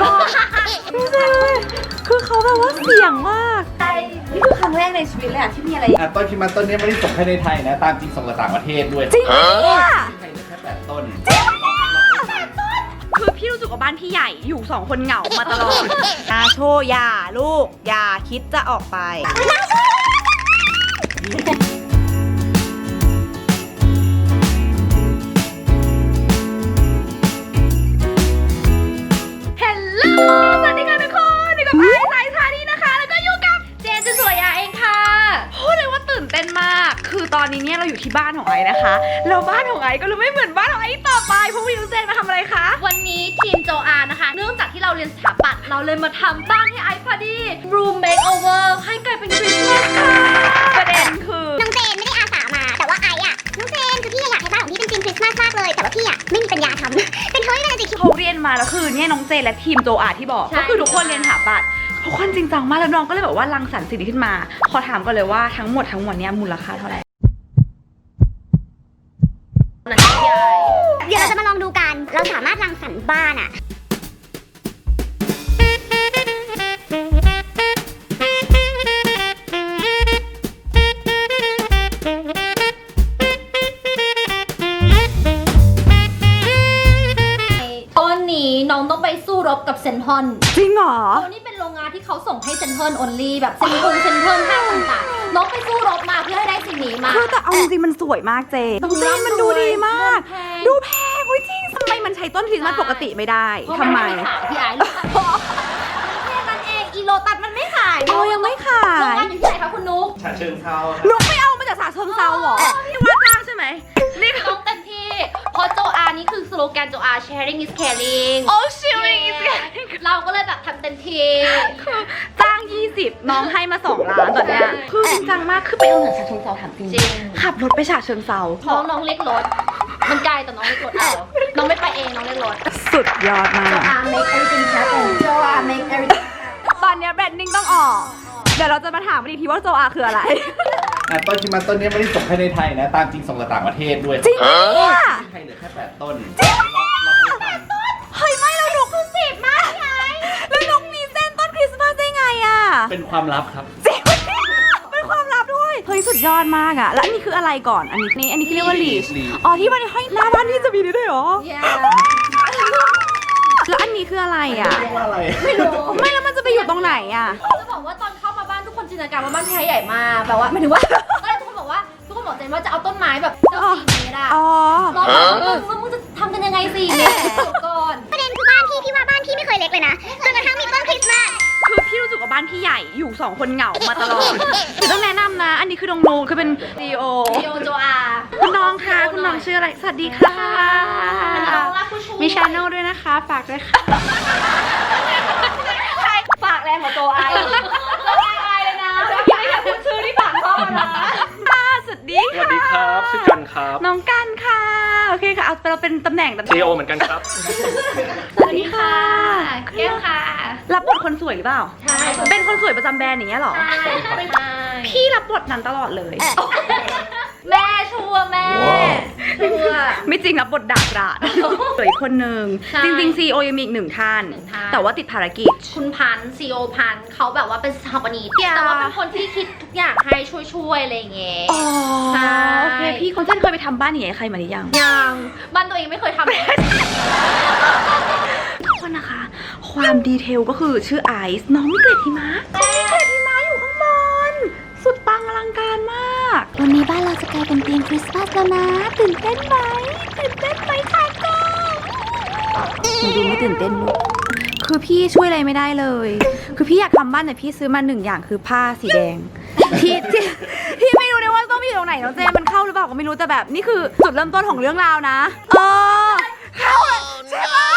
ก็ไม่ใช่เลยคือเขาแบบว่าเสี่ยงมาก ใช่นี่คือครั้งแรกในชีวิตเลยอะที่มีอะไร อะต้นคริสต์มาสต้นนี้ไม่ได้ส่งแค่ในไทยนะ ตามจริงส่งกับต่างประเทศด้วยจริงปะเนี่ยไทยเหลือแค่แปดต้น คือพี่รู้สึกว่าบ้านพี่ใหญ่อยู่สองคนเหงามาตลอด นาโชอย่าลูก อย่าคิดจะออกไป นของไอ้นะคะแล้วบ้านของไอ้ก็เลยไม่เหมือนบ้านของไอ้ต่อไปเพราะวิวเซนมาทำอะไรคะ วันนี้ทีมโจอานะคะ เนื่องจากที่เราเรียนสถาปัตย์เราเลยมาทำบ้านให้ไอซ์พอดี room makeover ให้กลายเป็นคริสต์มาสค่ะประเด็นคือน้องเจนไม่ได้อาสามา แต่ว่าไออะน้องเจนคือพี่อยากให้บ้านของพี่เป็นธีมคริสต์มาสมากเลย แต่ว่าพี่อะไม่มีปัญญาทำ เป็นเขาที่เป็นจริงเขาเรียนมาแล้วคือเนี่ยน้องเจนและทีมโจอาที่บอก ก็คือทุกคนเรียนสถาปัตย์ทุกคนจริงจังมากแล้วน้องก็เลยแบบว่ารังสรรค์สิ่งนี้ขึ้นมา ขอถามก่อนเลยว่าทั้งหมดทั้งมวลเนี่ยมูลค่าเท่าไหร่ นั่นพี่เดี๋ยวเราจะมาลองดูกัน เราสามารถรังสรรค์บ้านอะ สู้รบกับเซนทอนจริงเหรอโอ้นี่เป็นโรงงานที่เขาส่งให้เซนเทิร์นออนลี่แบบเซนทงเซนเทิร์นห้างต่างๆน้องไปสู้รบมาเพื่อให้ได้สิ่งนี้มา คือแต่เอาจริงๆมันสวยมากเจนน้องเจนมันดูดีมากแพงดูแพงเว้ยจริงทำไมมันใช้ต้นคริสต์มาสปกติไม่ได้เพราะทำไมนขายพี่ไอ้ลูกแค่นั้นเองอีโลตัสมันไม่ขายโอ้ยังไม่ขาโรงยงานอยู่ที่ไหนคะคุณนุ๊กฉะเชิงเทรานุกไม่เอามาจากสาเชิงเซาเหรอนี่ว่าจ้างใช่ไหมนี่น้องเต็มที่เพ ราะโจอานี่คือสโลแกนโจอา sharing is caring โอ้ชิวิงเราก็เลยแบบทำเต็มที่คือจ้าง 20 น้องให้มา 2 ล้านตอนเนี้ยคือจริงจังมาก คือไปเอาหนังฉะเชิงเซาถามจริง จริงขับรถไปฉะเชิงเซาน้องน้องเล็กรถ มันไกลแต่น้องเล็กรถเอาน้องไม่ไปเองน้องเล็กรถ สุดยอดมาโจกอา make everything happen โจอา make everything ตอนเนี้ยแบรนดิ้งต้องออก เดี๋ยวเราจะมาถามกันอีกทีว่าโจอาคืออะไร อะต้นคริสต์มาสต้นนี้ไม่ได้ส่งแค่ในไทยนะ ตามจริงส่งกับต่างประเทศด้วยจริงปะเนี่ยไทยเหลือแค่แปดต้นเฮ้ยไม่แล้วนุกคือสิบมากไงแล้วนุกมีเส้นต้นคริสต์มาสได้ไงอะเป็นความลับครับจริงปะเนี่ยเป็นความลับด้วยเฮ้ยสุดยอดมากอะแล้วอันนี้คืออะไรก่อนอันนี้นี่อันนี้คือเรียกว่าลีช leash อ๋อที่มันห้อยหน้าบ้านที่จะมีได้ด้วยเหรอ yeah แล้วอันนี้คืออะไรอะ เรียกว่าอะไร ไม่รู้ ไม่แล้วมันจะไปอยู่ตรงไหนอะ จะบอ นทุกคนจินตนาการว่าบ้านพี่ไทยใหญ่มากแบบว่าหมายถึงว่าตอนแรกทุกคนบอกว่าทุกคนบอกเจนว่าจะเอาต้นไม้แบบเจ้าสี่เมตรอะอ๋อ เราแบบว่ามึงว่ามึงจะทำกันยังไงสี่เมตรเดี๋ยวก่อนประเด็นคือบ้านพี่พี่ว่าบ้านพี่ไม่เคยเล็กเลยนะจนกระทั่งมีต้นคริสต์มาส คือพี่รู้สึกว่าบ้านพี่ใหญ่อยู่สองคนเหงามาตลอด คือต้องแนะนำนะ อันนี้คือน้องนูคือเป็นซีโอโยโจอาคุณน้องคะคุณน้องชื่ออะไร สวัสดีค่ะน้องรักผู้ช่วยมีชาแนลด้วยนะคะ ฝากด้วยค่ะ ฝากแรงของโจอาโจอา ค่ะสวัสดีสวัค่ะสดีครับชื่อกันครับ น้องกันค่ะ โอเคค่ะ เอาเราเป็นตำแหน่งตำแหน่ง CEO เหมือนกันครับ สวัสดีค่ะ แก้วค่ะรับบทคนสวยหรือเปล่า ใช่เป็นคนสวยประจำแบรนด์อย่างเงี้ยเหรอ ใช่พี่รับบทนั้นตลอดเลย แม่ชัวร์แม่ชัวร์ ไม่จริงรับบทดาบราดสวยคนหนึ่งใช่ จริงๆ CEO ยังมีอีกหนึ่งท่านหนึ่งท่าน แต่ว่าติดภารกิจ คุณพันซีโอพันธุ์เขาแบบว่าเป็นสถาปนิกอย่า แต่ว่าเป็นคนที่คิดทุกอย่างให้ช่วยๆอะไรอย่างเงี้ย อ๋อใช่ โอเคพี่คนเส้นเคยไปทำบ้านอย่างเงี้ยใครมาหรือยังยังบ้านตัวเองไม่เคยทำเลยทุกคนนะคะ ความดีเทลก็คือชื่อไอซ์น้องมีเกล็ดหิมะน้องมี วันนี้บ้านเราจะกลายเป็นธีมคริสต์มาสแล้วนะ ตื่นเต้นไหม ตื่นเต้นไหมคะก็หนูดูไม่ตื่นเต้นลูกคือพี่ช่วยอะไรไม่ได้เลย คือพี่อยากทำบ้านแต่พี่ซื้อมาหนึ่งอย่างคือผ้าสีแดงที่ที่พี่ไม่รู้เลยว่าต้องไปอยู่ตรงไหนน้องเจมมันเข้าหรือเปล่าก็ไม่รู้แต่แบบนี่คือจุดเริ่มต้นของเรื่องราวนะ เออ เข้าเลยใช่ปะ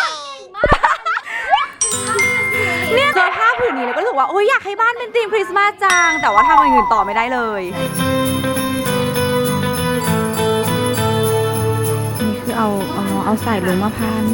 เนี่ยเจอผ้าผืนนี้แล้วก็รู้สึกว่าโอ๊ยอยากให้บ้านเป็นธีมคริสต์มาสจังแต่ว่าทำอย่างอื่นต่อไม่ได้เลย คือเอาเอาเอาใส่ลงมาพัน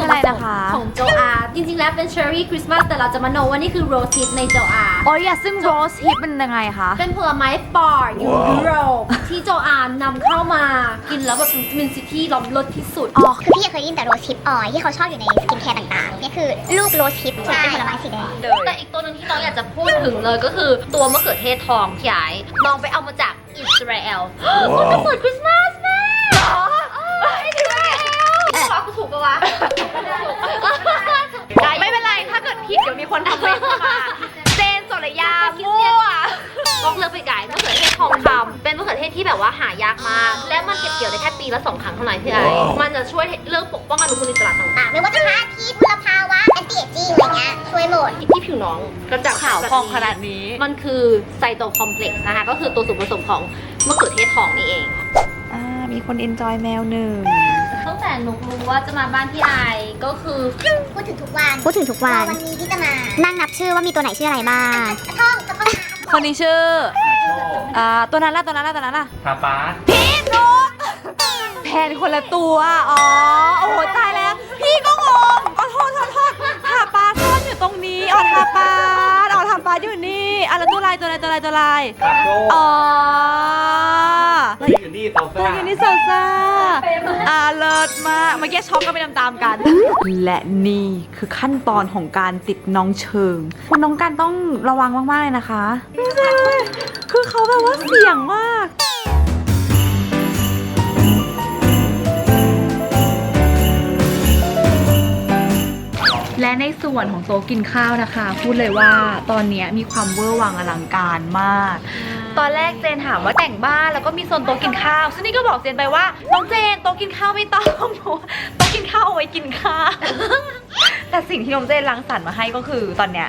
อะไรนะคะของโจอาจริงๆ แล้วเป็นเชอร์รี่คริสต์มาสแต่เราจะมาโนว่านี่คือโรสทิปในโจอาอ๋ออย่าซึ่งโรสฮิปเป็นยังไงคะ เป็นผลไม้ปอร์อยู่ยุโรปที่โจอานนำเข้ามากินแล้วแบบวิตามินซีที่ล้อมรสที่สุด อ๋อ คือพี่เคยได้ยินแต่โรสฮิปออยที่เขาชอบอยู่ในสกินแคร์ต่างๆเนี่ยคือลูกโรสฮิปที่เป็นผลไม้สีแดงแต่อีกตัวหนึงที่น้องอยากจะพูดถึงเลยก็คือตัวมะเขือเทศทองพี่ไอ้ลองไปเอามาจากอิสราเอลมันเป็นสูตรคริสต์มาสแม่หรออิสราเอลขอกูถูก ปะวะไม่เป็นไร ถ้าเกิดผิดเดี๋ยวมีคนทำเมนต์เข้ามา เจนสรยามั่วต้องเลือกไปไก่มะเขือเทศทองคำเป็นมะเขือเทศที่แบบว่าหายากมาก และมันเก็บเกี่ยวได้แค่ปีละสองครั้งเท่านั้นพี่ไอ้มันจะช่วยเรื่องปกป้องอนุมูลอิสระต่างอะไม่ว่าจะพาพิษมลภาวะแอนตี้เอจจิ้งอะไรเงี้ยช่วยหมดๆที่ผิวน้องกระจ่างข่าวพองขนาดนี้ มันคือไซโตคอมเพล็กซ์นะคะ ก็คือตัวส่วนผสมของมะเขือเทศทองนี่เอง อ่า มีคนเอนจอยแมวหนึ่ง ตั้งแต่นุกรู้ว่าจะมาบ้านพี่ไอก็คือพูดถึงทุกวันพูดถึงทุกวัน วันนี้ที่จะมานั่งนับชื่อว่ามีตัวไหนชื่ออะไรบ้างท่องจะต้องคนนี้ชื่ออ่าตัวนั้นละตัวนั้นละตัวนั้นละทาป้าพี่นุกแพนคนละตัวอ๋อโอ้โหตายแล้ว พี่ก็งงขอโทษขอโทษทาปาซ่อนอยู่ตรงนี้อ๋อทาปาอ๋อทาปา อยู่นี่อะแล้วตัวลายตัวลายตัวลายตัวลายคาโก้อ๋อที่อยู่นี่เตาตัวซ่าอยู่นี่ซาซ่าอ่าเลิศมากเมื่อกี้ช็อกก็ไปตามๆกัน และนี่คือขั้นตอนของการติดน้องเชิงคุณน้องกันต้องระวังมากๆเลยนะคะดูสิคือเขาแบบว่าเสี่ยงมาก และในส่วนของโต๊ะกินข้าวนะคะ พูดเลยว่าตอนนี้มีความเวอร์วังอลังการมาก ตอนแรกเจนถามว่าแต่งบ้านแล้วก็มีโซนโต๊ะกินข้าว ซึ่งนี่ก็บอกเจนไปว่าน้องเจนโต๊ะกินข้าวไม่ต้องโต๊ะกินข้าวเอาไว้กินข้าวแต่สิ่งที่น้องเจนรังสรรค์มาให้ก็คือตอนเนี้ย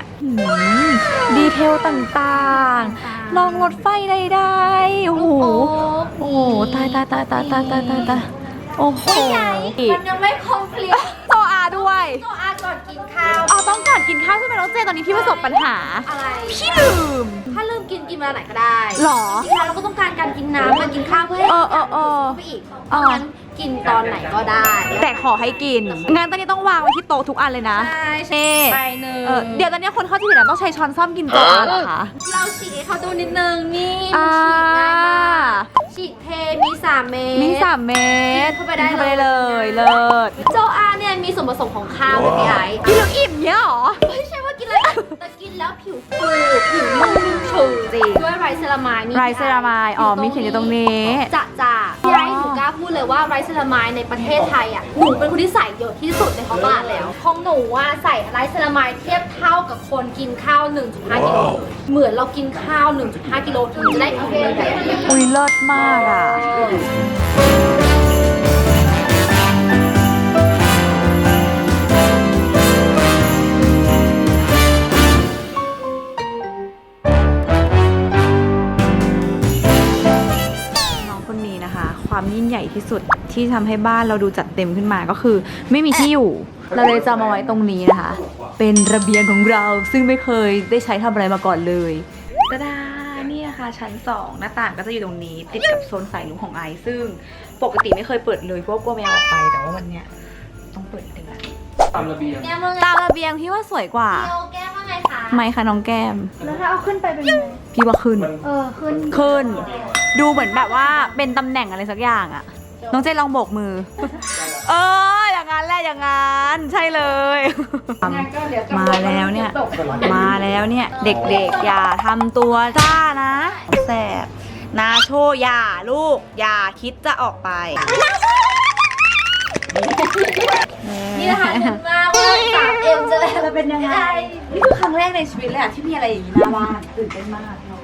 ดีเทลต่างๆลองรถไฟได้ๆโอ้โหโอ้โหตายตายตายตายตายตายตายโอ้โหมันยังไม่คอมพลีทโซอาด้วยโซอา ก่อนกินข้าวเอาต้องก่อนกินข้าวใช่ไหมน้องเจนตอนนี้พี่ประสบปัญหา อะไร พี่ลืม ถ้าลืมกินกินเวลาไหนก็ได้หรอ จริงๆแล้วเราก็ต้องการการกินน้ำการกินข้าวเพื่อให้เออเออเออ ไปอีกเพเออราะงั้น กินตอนไหนก็ได้แต่ขอให้กินงั้นตอนนี้ต้องวางไว้ที่โต๊ะทุกอันเลยนะ ใช่เน่ไปหนึ่งเออเดี๋ยวตอนนี้คนเข้าใจผิดนะต้องใช้ช้อนซ่อมกินโต๊ะเหรอคะเราฉีกให้เขาดูนิดนึงนี่อ่ามันฉีกง่ายมากฉีกเทมีสามเมตรมีสามเม็ดเข้าไปได้เข้าไปได้เลเลยยเลิศโจอาเนี่ยมีส่วนผสมของข้าวด้วยพี่ไอ้กินแล้วอิ่มเนี้ยเหรอไม่ใช่ว่ากินแล้วแต่กินแล้วผิวฟูผิวนุ่มชุ่มชื้นจริงด้วยไรซ์เซรามายนี่ไรซ์เซรามายอ๋อมีเขียนอยู่ตรงนี้จะจ่าพี่ไอ้หนูกล้าพูดเลยว่าไรซ์เซรามายในประเทศไทยอะหนูเป็นคนที่ใส่เยอะที่สุดในท้องตลาดแล้วของหนูอะใส่ไรซ์เซรามายเทียบเท่ากับคนกินข้าว 1.5กิโลเหมือนเรากินข้าว 1.5กิโลถึงจะได้ผิวแบบนี้อุ้ยเลิศมากอะ คนนี้นะคะ ความยิ่งใหญ่ที่สุดที่ทำให้บ้านเราดูจัดเต็มขึ้นมาก็คือ ไม่มีที่อยู่ เราเลยจะมาไว้ตรงนี้นะคะ เป็นระเบียงของเราซึ่งไม่เคยได้ใช้ทำอะไรมาก่อนเลยตาดานี่นะคะชั้น 2 หน้าต่างก็จะอยู่ตรงนี้ ติดกับโซนสายลุงของไอซ์ซึ่งปกติไม่เคยเปิดเลยเพราะว่ากลัวแมวออกไปแต่ว่าวันเนี้ยต้องเปิดเต็มแล้ว ตามระเบียงแก้มว่าไงตามระเบียงพี่ว่าสวยกว่า เดียวแก้มว่าไงคะไหมคะน้องแก้ม แล้วถ้าเอาขึ้นไปเป็นยังไงพี่ว่าขึ้นเออขึ้นขึ้น ดูเหมือนแบบว่าเป็นตำแหน่งอะไรสักอย่างอะน้องเจนลองโบกมือ เอออย่างนั้นแหละอย่างนั้นใช่เลยมาแล้วเนี่ยมาแล้วเนี่ย เด็กๆ อย่าทำตัวจ้านะแสบนาโชอย่าลูก อย่าคิดจะออกไป นี่นะคะเห็นมากว่าสามเอ็มจะแล้วเป็นยังไง นี่คือครั้งแรกในชีวิตเลยอะที่มีอะไรอย่างนี้หน้าบ้านตื่นเต้นมากเนาะ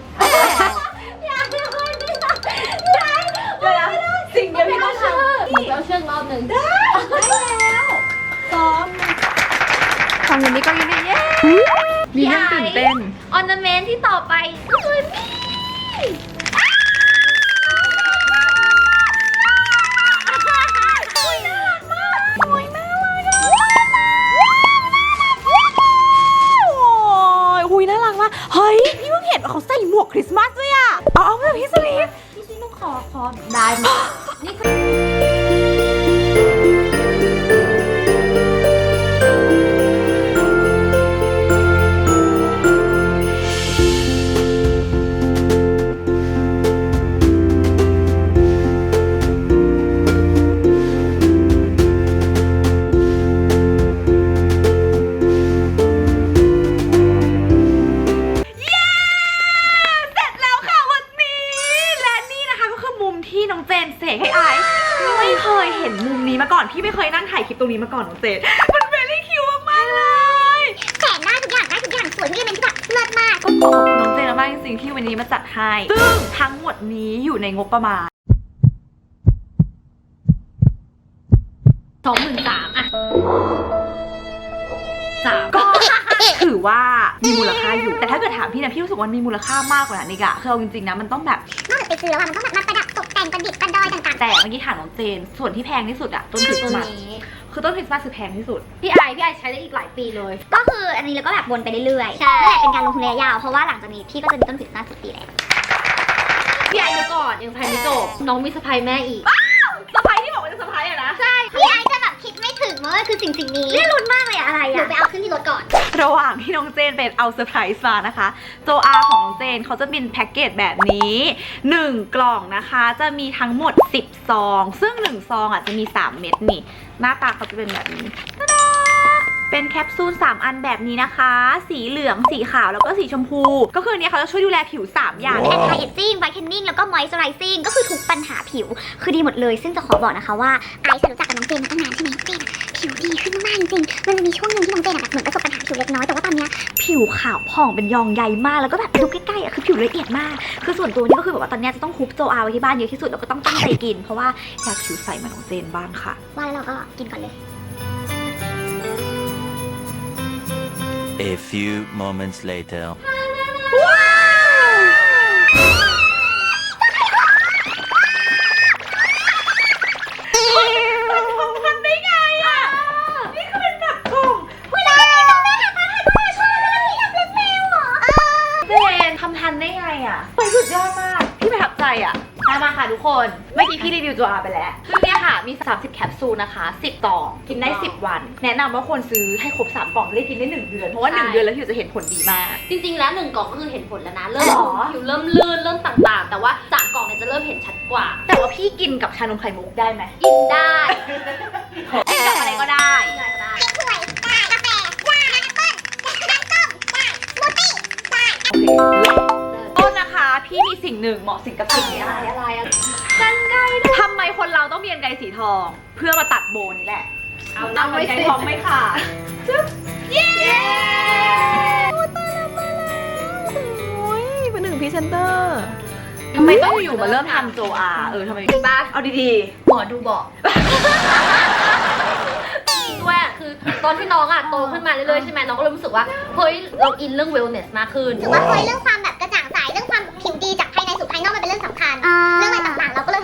อยากจะพูดดิสิ่งเดียวที่เราต้องเชื่ทำอเราเชื่อรอบหนึ่งได้ซ้อมฝั่งนี้ก็ยินดีเย้มีเรื่องตื่นเต้นออร์นาเมนที่ต่อไปก็คือนี่ ห็นว่าเขาใส่หมวกคริสต์มาสด้วยอะเอาเอาแบบพี่สลีฟพี่ชิต้องขอขอได้ไหม นี้มาก่อนน้องเจนมันเวลี่คิวมากๆเลยแสนได้ทุกอย่างได้ทุกอย่างสวยทุกอย่างเป็นที่แบบเลิศมากก็ขอบคุณน้องเจนมากจริงๆที่วันนี้มาจัดให้ซึ่งทั้งหมดนี้อยู่ในงบประมาณสองหมื่นสามอะสามก็ ถือว่ามีมูลค่าอยู่ แต่ถ้าเกิดถามพี่นะพี่รู้สึกว่ามันมีมูลค่ามากกว่านั้นอีกอะคือเอาจริงๆนะมันต้องแบบ นอกจากไปซื้อแล้วอะมันต้องแบบมาประดับ ตกแต่งประดิษฐ์ประดอยต่างแต่เมื่อกี้ถามน้องเจน ส่วนที่แพงที่สุดอะต้นคริสตัวต์มาสนี้คือต้นคริสต์มาสคือแพงที่สุด พี่ไอพี่ไอใช้ได้อีกหลายปีเลยๆก็คืออันนี้เราก็แบบวนไปเรื่อยๆใช่นั่นแหละเป็นการลงทุนระยะยาวเพราะว่าหลังจากนี้พี่ก็จะมีต้นคริสต์มาสทุกปีแล้วพี่ไอเดี๋ยวก่อนยังแพลนไม่จบน้องมีสะพายแม่อีก แบบคิดไม่ถึงว่ามันคือสิ่งสิ่งนี้นี่ลุ้นมากเลยอะอะไรอะหนูไปเอาขึ้นที่รถก่อน ระหว่างที่น้องเจนเป็นเอาเซอร์ไพรส์มานะคะ โจอาของน้องเจนเขาจะเป็นแพ็กเกจแบบนี้ 1 กล่องนะคะ จะมีทั้งหมด 10 ซอง ซึ่ง 1 ซองอะจะมี 3 เม็ดนี่ หน้าตาเขาจะเป็นแบบนี้ตะดา เป็นแคปซูล 3 อันแบบนี้นะคะ สีเหลือง สีขาว แล้วก็สีชมพู ก็คืออนเนี้ยเขาจะช่วยดูแลผิว 3 อย่าง แอนตี้เอจจิ้งไวท์เทนนิ่ง แล้วก็มอยส์เจอไรซิ่ง ก็คือทุกปัญหาผิว คือดีหมดเลย ซึ่งจะขอบอกนะคะว่า ไอซ์รู้จักกับน้องเจนมาตั้งนานใช่ไหมเจนผิวดีขึ้นมากจริงๆ มันจะมีช่วงหนึ่งที่น้องเจนอะแบบเหมือนประสบปัญหาผิวเล็กน้อย แต่ว่าตอนเนี้ยผิวขาวผ่องเป็นยองใยมาก แล้วก็แบบดูใกล้ๆอะคือผิวละเอียดมาก คือส่วนตัวนี่ก็คือแบบว่าตอนเนี้ยจะต้องคุบโจอาไว้ที่บ้านเยอะที่สุด แล้วก็ต้องตั้งใจกิน เพราะว่าอยากผิวใสเหมือนน้องเจนบ้างค่ะ ว่าแล้วเราก็กินก่อนเลย A few moments later. ทำได้ไงอะ นี่คือเป็นแบบกล่องเจนทำทันได้ไงอะไปสุดยอดมาก พี่ประทับใจอะมามาค่ะทุกคน เมื่อกี้พี่รีวิวตัวอาไปแล้ว มี 30 แคปซูลนะคะ 10ต่องกินได้ 10 วัน แนะนำว่าควรซื้อให้ครบ 3 กล่องจะได้กินได้ 1 เดือน เพราะว่า 1 เดือนแล้วผิวจะเห็นผลดีมาก จริงๆ แล้วหนึ่งกล่องก็คือเห็นผลแล้วนะ เริ่มหรอ ผิวเริ่มลื่นเริ่มต่างๆ แต่ว่าสามกล่องเนี่ยจะเริ่มเห็นชัดกว่า แต่ว่าพี่กินกับชานมไข่มุกได้ไหม กินได้ กินกับอะไรก็ได้กินอะไรก็ได้ถ้วยได้กาแฟได้น้ำแอปเปิ้ลน้ำส้มได้สมูทตี้ได้โอเคต้นนะคะ พี่มีสิ่งหนึ่งเหมาะสิ่งกับสิ่งนี้อะไรอะไรอะไรอะกันไกร ทำไมคนเราต้องมีกันไกรสีทอง เพื่อมาตัดโบนี่แหละ เอาเอาไว้ไว้สิทองไม่ขาดจึ๊บเย้โอ้ยเป็นหนึ่งพรีเซนเตอร์ทำไมต้องอยู่ๆมาเริ่มทำโจอาเออทำไมจริงปะเอาดีหมอดูบอกด้วยคือตอนที่น้องอะโตขึ้นมาเรื่อยๆใช่ไหมน้องก็เริ่มรู้สึกว่าเฮ้ยเราอินเรื่อง wellness มากขึ้น ถือว่าเฮ้ยเรื่องความแบบกระจ่างใสเรื่องความผิวดีจากภายในสู่ภายนอกมันเป็นเรื่องสำคัญ เรื่องอะไรต่างๆ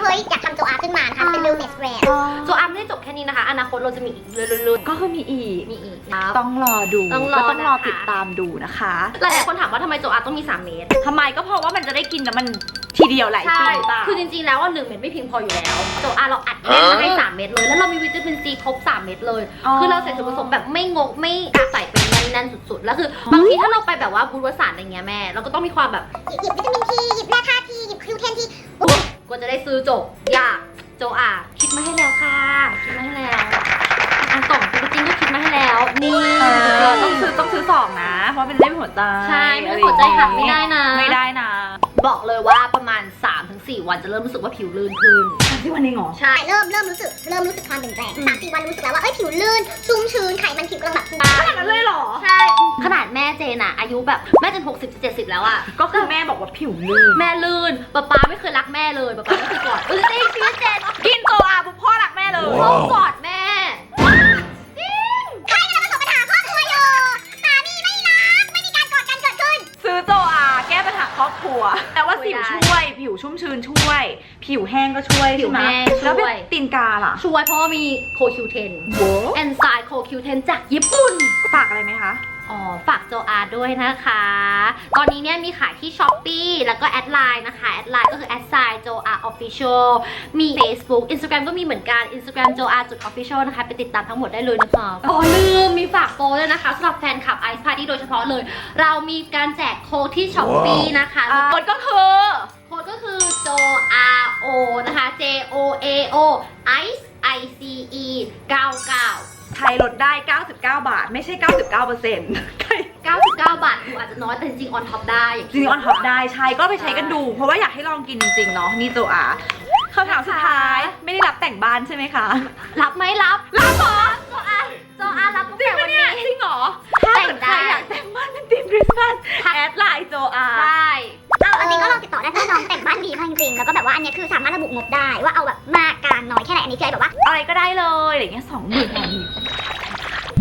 เราก็เลยเฮ้ยอยากทำโจอาขึ้นมานะคะ เป็น wellness brand ๆโจอาไม่ได้จบแค่นี้นะคะ อนาคตเราจะมีอีกเรื่อยๆก็คือมีอีกมีอีกครับต้องรอดูต้องรอก็ต้องรอนะคะ ติดตามดูนะคะหลายๆคนถามว่าทำไมโจอาต้องมี 3 เมตร ทำไมก็เพราะว่ามันจะได้กินแล้วมันทีเดียวหลายใช่สิ่งเปล่าคือจริงๆ แล้วว่าหนึ่งเม็ดไม่เพียงพออยู่แล้วโจอาเราอัดแน่นมาให้ 3 เม็ดเลย แล้วเรามีวิตามินซีครบ 3 เม็ดเลย คือเราใส่ส่วนผสมแบบไม่งกไม่กาใส่เป็นแน่นๆสุดๆ แล้วคือบางทีถ้าเราไปแบบว่าบูธวสานอะไรเงี้ยแม่ เราก็ต้องมีความแบบหยิบหยิบวิตามินทีหยิบแร่ธาตุทีหยิบคิวเทนที กว่าจะได้ซื้อจบยากโจอาคิดมาให้แล้วค่ะ คิดมาให้แล้วอันกล่องจริงๆก็คิดมาให้แล้ว นี่เออต้องซื้อต้องซื้อสองนะ เพราะเป็นเล่มหัวใจใช่ไม่งั้นหัวใจหักไม่ได้นะ ไม่ได้นะ บอกเลยว่าประมาณ 3-4วันจะเริ่มรู้สึกว่าผิวลื่นขึ้นที่วันนี้หรอใช่ เริ่มเริ่มรู้สึกเริ่มรู้สึกความเปลี่ยนแปลงสามสี่วันรู้สึกแล้วว่าเอ้ยผิวลื่น ชุ่มชื้นไขมันผิวกำลังแบบฟูขนาดนั้นเลยเหรอ ใช่ ขนาดแม่เจนอะอายุแบบแม่เจน60 70แล้วอะก็คือแม่บอกว่าผิวลื่น แม่ลื่นป๊าป๊าไม่เคยรักแม่เลยป๊าป๊าไม่เคยกอดเออจริงชีวิตเจนกินโจอาปุ๊บพ่อรักแม่เลยพ่อกอดแม่ รอบครัว แต่ว่าสิวช่วย ผิวชุ่มชื้นช่วย ผิวแห้งก็ช่วยผิวใช่ไหมแห้งแล้วช่เป็วยนตีนกาล่ะช่วยเพราะว่ามีโคคิวเทนโว้แอนไซม์โคคิวเทนจากญี่ปุ่น ฝากอะไรไหมคะ อ๋อ ฝากโจอาด้วยนะคะ ตอนนี้เนี่ยมีขายที่ s h อ p e e แล้วก็แอดไลน์นะคะ แอดไลน์ก็คือแอดไซน์โจอาออฟฟิเชียลมี Facebook Instagram ก็มีเหมือนกัน Instagram โจอาจุดออฟฟิเชียลนะคะ ไปติดตามทั้งหมดได้เลยนะคะอ๋อลืมมีฝากโปรด้วยนะคะสำหรับแฟนคลับ Ice Party โดยเฉพาะเลย เรามีการแจกโค้ดที่ s h อ p e e นะคะกดก็คือ โค้ดก็คือโจ R O นะคะ J O A O Ice I C E 99ไทยลดได้ 99 บาท ไม่ใช่ 99เปอร์เซ็นต์99 บาทดูอาจจะน้อยแต่จริงๆ on top ได้ จริงออนท็อปได้ใช่ก็ไปใช้กันดู เพราะว่าอยากให้ลองกินจริงๆ เนาะนี่โจอาคำถามสุดท้าย ไม่ได้รับแต่งบ้านใช่ไหมคะ รับไหมรับ รับ โซอาโซอารับตั้งแต่วันนี้ จริงเหรอถ้าเกิดใครอยากแต่งบ้านเป็นทีมคริสต์มาสแอดไลน์โจอาใช่เอาอันนี้ก็ลองติดต่อได้ถ้าน้องแต่งบ้านดีจริงๆแล้วก็แบบว่าอันนี้คือสามารถระบุงบได้ว่าเอาแบบมากกลางน้อยแค่ไหนอันนี้คือแบบว่าอะไรก็ได้เลยอย่างเงี้ยสองหมื่นต่อหนึ่ง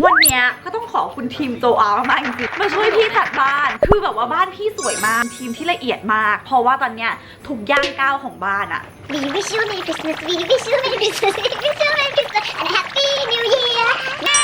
วันนี้ก็ต้องขอคุณทีมโจอามากจริงๆมาช่วยพี่จัดบ้าน คือแบบว่าบ้านพี่สวยมากทีมที่ละเอียดมาก เพราะว่าตอนเนี้ยถูกย่างก้าวของบ้านอะ We wish you Merry Christmas We wish you Merry Christmas We wish you Merry Christmas and Happy New Year Yeah.